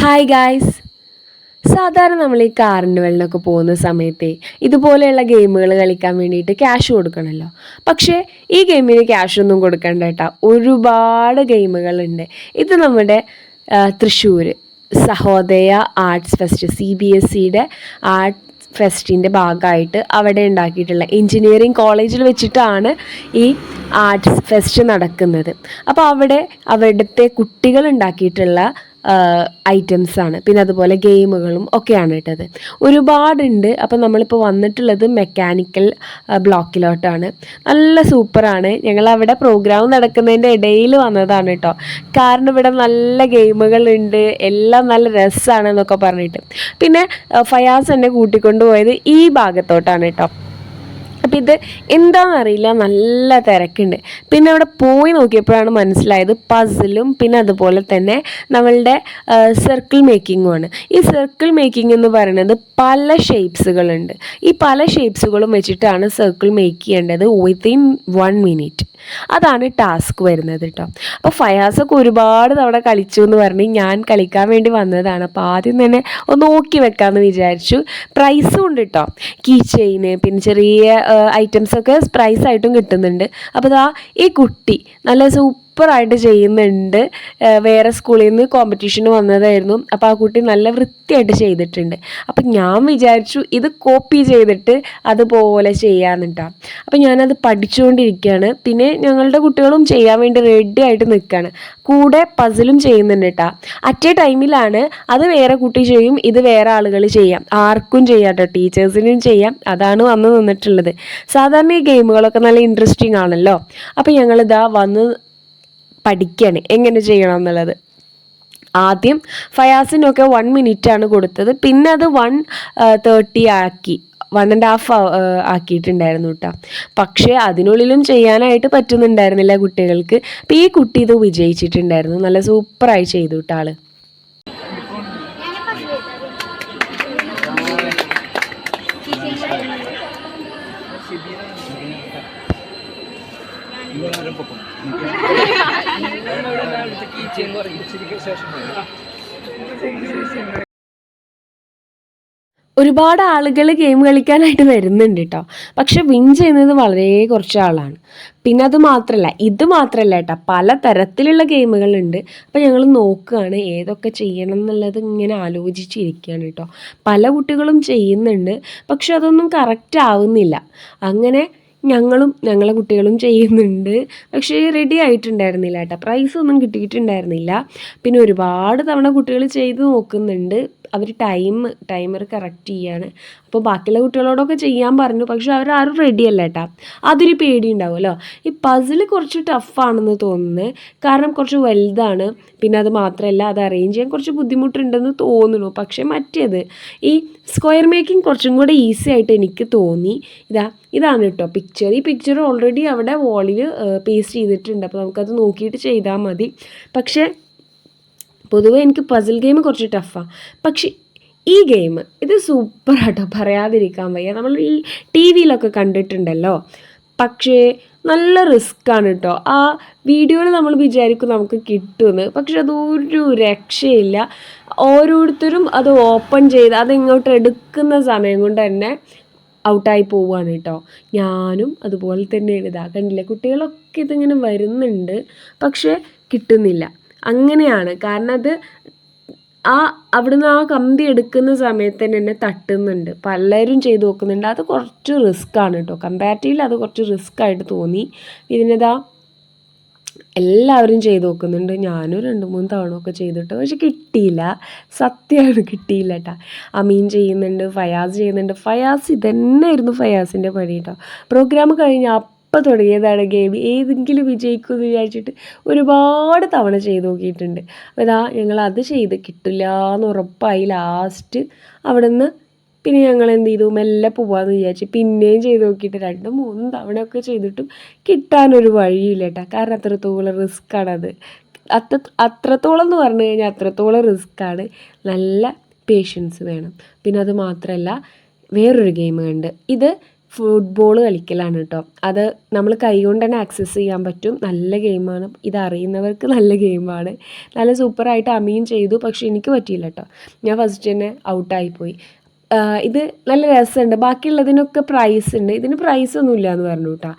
Hi guys സാധാരണ നമ്മൾ ഈ വെള്ളമൊക്കെ പോകുന്ന സമയത്തെ ഇതുപോലെയുള്ള ഗെയിമുകൾ കളിക്കാൻ വേണ്ടിയിട്ട് ക്യാഷ് കൊടുക്കണമല്ലോ. പക്ഷേ ഈ ഗെയിമിന് ക്യാഷ് ഒന്നും കൊടുക്കണ്ട കേട്ടോ. ഒരുപാട് ഗെയിമുകളുണ്ട്. ഇത് നമ്മുടെ Thrissur Sahodaya arts fest C B S സിയുടെ ആർട്ട് ഫെസ്റ്റിന്റെ ഭാഗമായിട്ട് അവിടെ ഉണ്ടാക്കിയിട്ടുള്ള എഞ്ചിനീയറിംഗ് കോളേജിൽ വെച്ചിട്ടാണ് ഈ ആർട്സ് ഫെസ്റ്റ് നടക്കുന്നത്. അപ്പോൾ അവിടെ അവിടുത്തെ കുട്ടികൾ ഉണ്ടാക്കിയിട്ടുള്ള ഐറ്റംസ് ആണ്. പിന്നെ അതുപോലെ ഗെയിമുകളും ഒക്കെയാണ് ഇട്ടത്. ഒരുപാടുണ്ട്. അപ്പോൾ നമ്മളിപ്പോൾ വന്നിട്ടുള്ളത് മെക്കാനിക്കൽ ബ്ലോക്കിലോട്ടാണ് നല്ല സൂപ്പറാണ് ഞങ്ങൾ അവിടെ പ്രോഗ്രാം നടക്കുന്നതിന്റെ ഇടയിൽ വന്നതാണ് കേട്ടോ. കാരണം ഇവിടെ നല്ല ഗെയിമുകളുണ്ട് എല്ലാം നല്ല രസമാണ് എന്നൊക്കെ പറഞ്ഞിട്ട്. പിന്നെ ഫയാസ് എന്നെ കൂട്ടിക്കൊണ്ടുപോയത് ഈ ഭാഗത്തോട്ടാണ് കേട്ടോ. അപ്പം ഇത് എന്താണെന്നറിയില്ല നല്ല തിരക്കുണ്ട്. പിന്നെ അവിടെ പോയി നോക്കിയപ്പോഴാണ് മനസ്സിലായത് പസിലും പിന്നെ അതുപോലെ തന്നെ നമ്മളുടെ സർക്കിൾ മേക്കിങ്ങുമാണ് ഈ സർക്കിൾ മേക്കിംഗ് എന്ന് പറയുന്നത് പല ഷേപ്സുകളുണ്ട് ഈ പല ഷേപ്സുകളും വെച്ചിട്ടാണ് സർക്കിൾ മേക്ക് ചെയ്യേണ്ടത് വിത്തിൻ വൺ മിനിറ്റ് അതാണ് ടാസ്ക് വരുന്നത് കേട്ടോ അപ്പോൾ ഫയാസൊക്കെ ഒരുപാട് തവണ കളിച്ചു എന്ന് പറഞ്ഞ് ഞാൻ കളിക്കാൻ വേണ്ടി വന്നതാണ്. അപ്പോൾ ആദ്യം തന്നെ ഒന്ന് നോക്കി വെക്കാമെന്ന് വിചാരിച്ചു. പ്രൈസും ഉണ്ട് കേട്ടോ കീ ചെയിന് പിന്നെ ചെറിയ ഐറ്റംസൊക്കെ പ്രൈസായിട്ടും കിട്ടുന്നുണ്ട്. അപ്പോൾ ദാ ഈ കുട്ടി നല്ല സൂപ്പറായിട്ട് ചെയ്യുന്നുണ്ട്. വേറെ സ്കൂളിൽ നിന്ന് കോമ്പറ്റീഷന് വന്നതായിരുന്നു. അപ്പോൾ ആ കുട്ടി നല്ല വൃത്തിയായിട്ട് ചെയ്തിട്ടുണ്ട്. അപ്പം ഞാൻ വിചാരിച്ചു ഇത് കോപ്പി ചെയ്തിട്ട് അതുപോലെ ചെയ്യാമെന്നിട്ടാണ് അപ്പം ഞാനത് പഠിച്ചുകൊണ്ടിരിക്കുകയാണ്. പിന്നെ ഞങ്ങളുടെ കുട്ടികളും ചെയ്യാൻ വേണ്ടി റെഡി ആയിട്ട് നിൽക്കുകയാണ്. കൂടെ പസിലും ചെയ്യുന്നുണ്ട് കേട്ടോ അറ്റ് എ ടൈമിലാണ് അത് വേറെ കുട്ടി ചെയ്യും ഇത് വേറെ ആളുകൾ ചെയ്യാം. ആർക്കും ചെയ്യാം കേട്ടോ ടീച്ചേഴ്സിനും ചെയ്യാം. അതാണ് വന്ന് നിന്നിട്ടുള്ളത്. സാധാരണ ഈ ഗെയിമുകളൊക്കെ നല്ല ഇൻട്രസ്റ്റിംഗ് ആണല്ലോ. അപ്പം ഞങ്ങളിതാ വന്ന് പഠിക്കുകയാണ് എങ്ങനെ ചെയ്യണം എന്നുള്ളത്. ആദ്യം ഫയാസിനൊക്കെ വൺ ആണ് കൊടുത്തത്. പിന്നെ അത് വൺ തേർട്ടി ആക്കി. വൺ ആൻഡ് ഹാഫ് ആക്കിയിട്ടുണ്ടായിരുന്നു കേട്ടോ പക്ഷേ അതിനുള്ളിലും ചെയ്യാനായിട്ട് പറ്റുന്നുണ്ടായിരുന്നില്ല കുട്ടികൾക്ക്. അപ്പോൾ ഈ കുട്ടി ഇത് വിജയിച്ചിട്ടുണ്ടായിരുന്നു. നല്ല സൂപ്പറായി ചെയ്തു കേട്ടോ ആൾ. ഒരുപാട് ആളുകൾ ഗെയിം കളിക്കാനായിട്ട് വരുന്നുണ്ട് കേട്ടോ പക്ഷെ വിൻ ചെയ്യുന്നത് വളരെ കുറച്ച് ആളാണ്. പിന്നെ അത് മാത്രമല്ല ഇത് മാത്രമല്ല കേട്ടോ പല തരത്തിലുള്ള ഗെയിമുകളുണ്ട് അപ്പോൾ ഞങ്ങൾ നോക്കുകയാണ് ഏതൊക്കെ ചെയ്യണം എന്നുള്ളത് ഇങ്ങനെ ആലോചിച്ചിരിക്കുകയാണ് കേട്ടോ പല കുട്ടികളും ചെയ്യുന്നുണ്ട്. പക്ഷെ അതൊന്നും കറക്റ്റ് ആവുന്നില്ല. അങ്ങനെ ഞങ്ങളും ഞങ്ങളെ കുട്ടികളും ചെയ്യുന്നുണ്ട്. പക്ഷേ റെഡി ആയിട്ടുണ്ടായിരുന്നില്ല കേട്ടോ. പ്രൈസ് ഒന്നും കിട്ടിയിട്ടുണ്ടായിരുന്നില്ല. പിന്നെ ഒരുപാട് തവണ കുട്ടികൾ ചെയ്ത് നോക്കുന്നുണ്ട്. അവർ ടൈം ടൈമർ കറക്റ്റ് ചെയ്യാണ്. അപ്പോൾ ബാക്കിയുള്ള കുട്ടികളോടൊക്കെ ചെയ്യാൻ പറഞ്ഞു. പക്ഷെ അവരാരും റെഡി അല്ല കേട്ടോ. അതൊരു പേടി ഉണ്ടാവുമല്ലോ ഈ പസിൽ കുറച്ച് ടഫാണെന്ന് തോന്നുന്നു. കാരണം കുറച്ച് വലുതാണ്. പിന്നെ അത് മാത്രമല്ല അത് അറേഞ്ച് ചെയ്യാൻ കുറച്ച് ബുദ്ധിമുട്ടുണ്ടെന്ന് തോന്നുന്നു. പക്ഷേ മറ്റേത് ഈ സ്ക്വയർ മേക്കിംഗ് കുറച്ചും കൂടെ ഈസി ആയിട്ട് എനിക്ക് തോന്നി. ഇതാ ഇതാണ് കേട്ടോ പിക്ചർ ഈ പിക്ചർ ഓൾറെഡി അവിടെ വാളിൽ പേസ്റ്റ് ചെയ്തിട്ടുണ്ട്. അപ്പോൾ നമുക്കത് നോക്കിയിട്ട് ചെയ്താൽ മതി. പക്ഷേ പൊതുവെ എനിക്ക് പസിൽ ഗെയിം കുറച്ച് ടഫാണ് പക്ഷേ ഈ ഗെയിം ഇത് സൂപ്പറാട്ടോ പറയാതിരിക്കാൻ വയ്യ. നമ്മൾ ഈ ടി വിയിലൊക്കെ കണ്ടിട്ടുണ്ടല്ലോ. പക്ഷേ നല്ല റിസ്ക്കാണ് കേട്ടോ ആ വീഡിയോയിൽ നമ്മൾ വിചാരിക്കും നമുക്ക് കിട്ടുമെന്ന് പക്ഷെ അതൊരു രക്ഷയില്ല. ഓരോരുത്തരും അത് ഓപ്പൺ ചെയ്ത് അതിങ്ങോട്ട് എടുക്കുന്ന സമയം കൊണ്ട് തന്നെ ഔട്ടായി പോവുകയാണ് കേട്ടോ ഞാനും അതുപോലെ തന്നെയാണ്. ഇതാ കണ്ടില്ലേ? കുട്ടികളൊക്കെ ഇതിങ്ങനെ വരുന്നുണ്ട് പക്ഷേ കിട്ടുന്നില്ല. അങ്ങനെയാണ്. കാരണം അത് ആ അവിടുന്ന് ആ കമ്പി എടുക്കുന്ന സമയത്ത് തന്നെ എന്നെ തട്ടുന്നുണ്ട്. പലരും ചെയ്ത് നോക്കുന്നുണ്ട്. അത് കുറച്ച് റിസ്ക് ആണ് കേട്ടോ കമ്പാരിറ്റീവ്ലി അത് കുറച്ച് റിസ്ക് ആയിട്ട് തോന്നി. ഇതിനിതാ എല്ലാവരും ചെയ്ത് നോക്കുന്നുണ്ട്. ഞാനും രണ്ട് മൂന്ന് തവണ ഒക്കെ ചെയ്തിട്ട്. പക്ഷെ കിട്ടിയില്ല. സത്യമാണ് കിട്ടിയില്ല കേട്ടോ അമീൻ ചെയ്യുന്നുണ്ട് ഫയാസ് ചെയ്യുന്നുണ്ട്. ഫയാസ് ഇതന്നെ ഇതന്നെയായിരുന്നു ഫയാസിന്റെ പണി കേട്ടോ പ്രോഗ്രാം കഴിഞ്ഞ അപ്പം തുടങ്ങിയതാണ് ഗെയിം ഏതെങ്കിലും വിജയിക്കും എന്ന് വിചാരിച്ചിട്ട് ഒരുപാട് തവണ ചെയ്ത് നോക്കിയിട്ടുണ്ട്. അപ്പോൾ ഇതാ ഞങ്ങൾ അത് ചെയ്ത് കിട്ടില്ല എന്ന് ഉറപ്പായി. ലാസ്റ്റ് അവിടെ നിന്ന് പിന്നെ ഞങ്ങൾ എന്ത് ചെയ്തു? മെല്ലെ പോവാന്ന് വിചാരിച്ച് പിന്നെയും ചെയ്ത് നോക്കിയിട്ട് രണ്ട് മൂന്ന് തവണയൊക്കെ ചെയ്തിട്ടും കിട്ടാനൊരു വഴിയില്ല കേട്ടോ കാരണം അത്രത്തോളം റിസ്ക്കാണത് അത്ര അത്രത്തോളം എന്ന് പറഞ്ഞു കഴിഞ്ഞാൽ അത്രത്തോളം റിസ്ക്കാണ് നല്ല പേഷ്യൻസ് വേണം. പിന്നെ അത് മാത്രമല്ല വേറൊരു ഗെയിം ഉണ്ട് ഇത് ഫുട്ബോൾ കളിക്കലാണ് കേട്ടോ അത് നമ്മൾ കൈകൊണ്ട് തന്നെ ആക്സസ് ചെയ്യാൻ പറ്റും. നല്ല ഗെയിമാണ് ഇത് അറിയുന്നവർക്ക് നല്ല ഗെയിമാണ് നല്ല സൂപ്പറായിട്ട് അമീൻ ചെയ്തു. പക്ഷേ എനിക്ക് പറ്റിയില്ല കേട്ടോ ഞാൻ ഫസ്റ്റ് തന്നെ ഔട്ടായിപ്പോയി ഇത് നല്ല രസമുണ്ട്. ബാക്കിയുള്ളതിനൊക്കെ പ്രൈസ് ഉണ്ട്. ഇതിന് പ്രൈസ് ഇല്ല എന്ന് പറഞ്ഞു കേട്ടോ